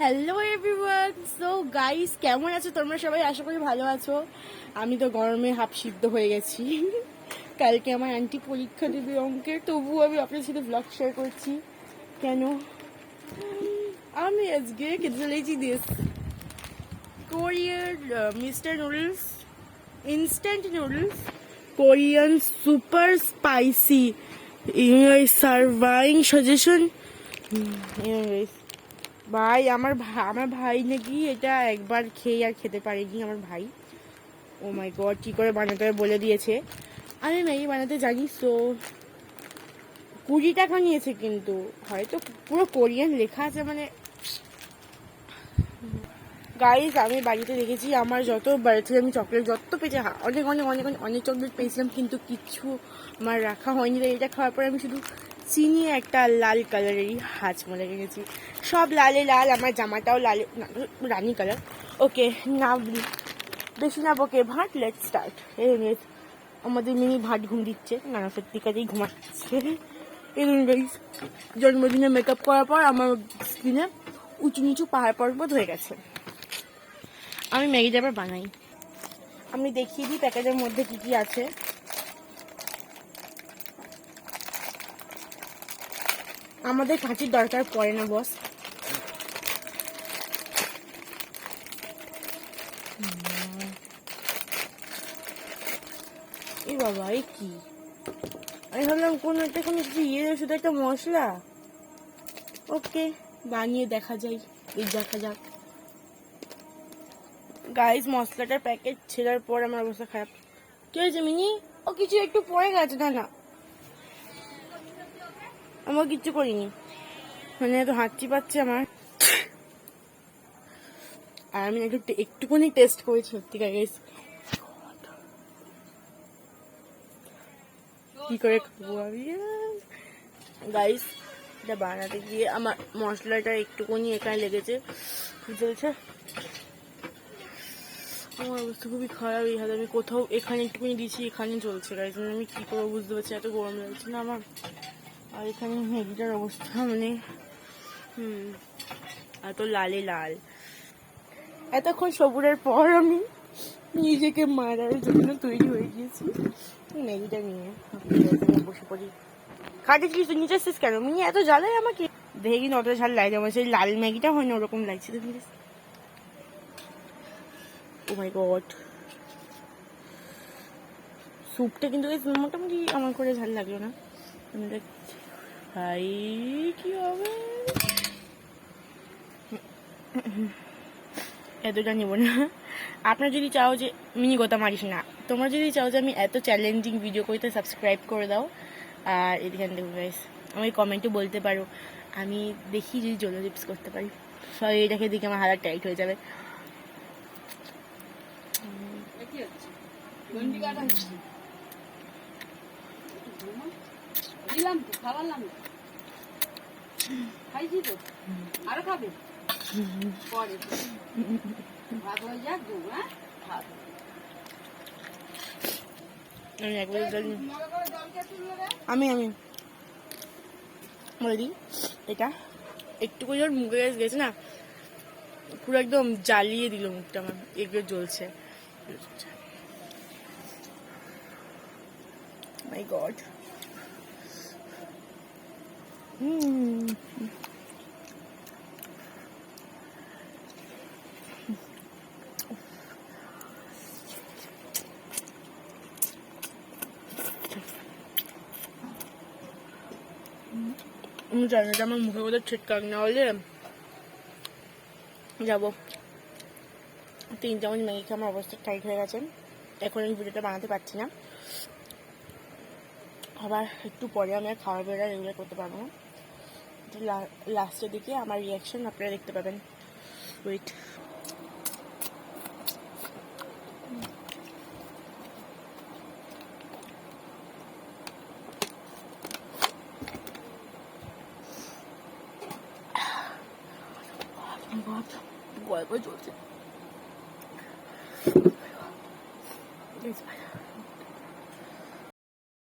Hello everyone so guys কেমন আছো? তোমরা সবাই আশা করি ভালো আছো। আমি তো গরমে হাফ সিদ্ধ হয়ে গেছি। কালকে আমার আন্টি পরীক্ষা দেবে অঙ্কের, তবুও আমি আপনার সাথে ব্লগ শেয়ার করছি। কেন? আমি আজকে খেতে চলেছি দিস কোরিয়ার Mister noodles instant noodles Korean super spicy serving suggestion ভাই, আমার আমার ভাই নাকি এটা একবার খেয়ে আর খেতে পারেনি, আমার ভাই। ও মাই গড কি করে বানাতে হবে বলে দিয়েছে। আমি ম্যাগি বানাতে জানি তো, কুড়ি টাকা নিয়েছে কিন্তু। হয়তো পুরো কোরিয়ান লেখা আছে মানে। গাইজ আমি বাড়িতে দেখেছি, আমার যত বাড়ি থেকে আমি চকলেট যত পেয়েছি অনেক অনেক অনেক অনেক চকলেট পেয়েছিলাম, কিন্তু কিচ্ছু আমার রাখা হয়নি এটা খাওয়ার পরে আমি শুধু চিনি একটা লাল কালারেরই হাজ মনে রেখেছি। সব লালে লাল, আমার জামাটাও লালে রানি কালার। ওকে না বেশি না বকে ভাট লেট স্টার্ট এই আমাদের মিনি ভাট ঘুম দিচ্ছে। না না সত্যিকারেই ঘুমাচ্ছে। এই গাইজ জন্মদিনে মেকআপ করার পর আমার স্কিনে উঁচু নিচু পাহাড় পর্বত হয়ে গেছে। আমি ম্যাগিটা আবার বানাই। আমি দেখিয়ে দিই প্যাকেটের মধ্যে কি কি আছে। আমাদের কাঁচির দরকার পড়ে না বস এই বাবা এই কি? আমি ভাবলাম কোন একটা কোনো কিছু ইয়ে শুধু একটা মশলা। ওকে, বানিয়ে দেখা যায় এই দেখা যাক। গাইস মশলাটার প্যাকেট ছেড়ার পর আমার অবস্থা খারাপ। কি হয়েছে মিনি ও কিছু একটু পড়ে গেছে, না না। আমার কিচ্ছু করিনি। মানে এত হাঁচি পাচ্ছে আমার। আর আমি একটু একটুখানি টেস্ট করেছি সত্যিকার গাইস কি করে খাব আমি? গাইস এটা বানাতে গিয়ে আমার মশলাটা একটুখানি এখানে লেগেছে। চলছে আমার অবস্থা খুবই খারাপ, এই হাতে আমি কোথাও এখানে একটুখানি দিয়েছি, এখানে চলছে। গাইজ মানে আমি কী করব বুঝতে পারছি এত গরম লাগছে না আমার। আর এখানে ম্যাগিটার অবস্থা মানে হুম, এত লালে লাল। এতক্ষণ সবুরের পর আমি নিজেকে মারার জন্য তৈরি হয়ে গিয়েছি। ম্যাগিটা নিয়ে বসে পড়ি। খাটে তুই নিচে আসছিস কেন? মিনি এত জ্বালায় আমাকে। কিন্তু অত ঝাল লাগে আমার সেই লাল ম্যাগিটা হয় না, ওরকম লাগছে তো ও মাই গড স্যুপটা কিন্তু মোটামুটি আমার করে ঝাল লাগল না। ভাই, কি হবে? এতটা নেব না। আপনার যদি চাও যে মিনি গোতা মারিস না, তোমরা যদি চাও যে আমি এত চ্যালেঞ্জিং ভিডিও করি তো সাবস্ক্রাইব করে দাও, আর এদিকে দেখো গাইস আমি কমেন্টে বলতে পারো, আমি দেখি যদি জলো লিপস করতে পারি। সবাই এটাকে দেখে আমার হাজার টাইট হয়ে যাবে। দিলাম তো খাওয়ালাম তো। খাইছি তো। আরও খাবে? পরে। ভাত হয়ে যাক দু হ্যাঁ? ভাত আমি একবার আমি আমি। বলে দিই এটা একটু করে যখন মুখে গেছে গেছে না? পুরো একদম জ্বালিয়ে দিল মুখটা আমার এগুলো জ্বলছে। মাই গড হুম আমি জানি না আমার মুখে কোথাও ছিটকাক না হলে যাব। তিন চামচ ম্যাগি খেয়ে আমার অবস্থা টাইট হয়ে গেছে। এখন এই ভিডিওটা বানাতে পারছি না। আবার একটু পরে আমি আর খাওয়া বেড়া রেগুলার করতে পারব না। লাস্টের দিকে আমার রিয়াকশন আপনারা দেখতে পাবেন। ওয়েট গল্প চলছে.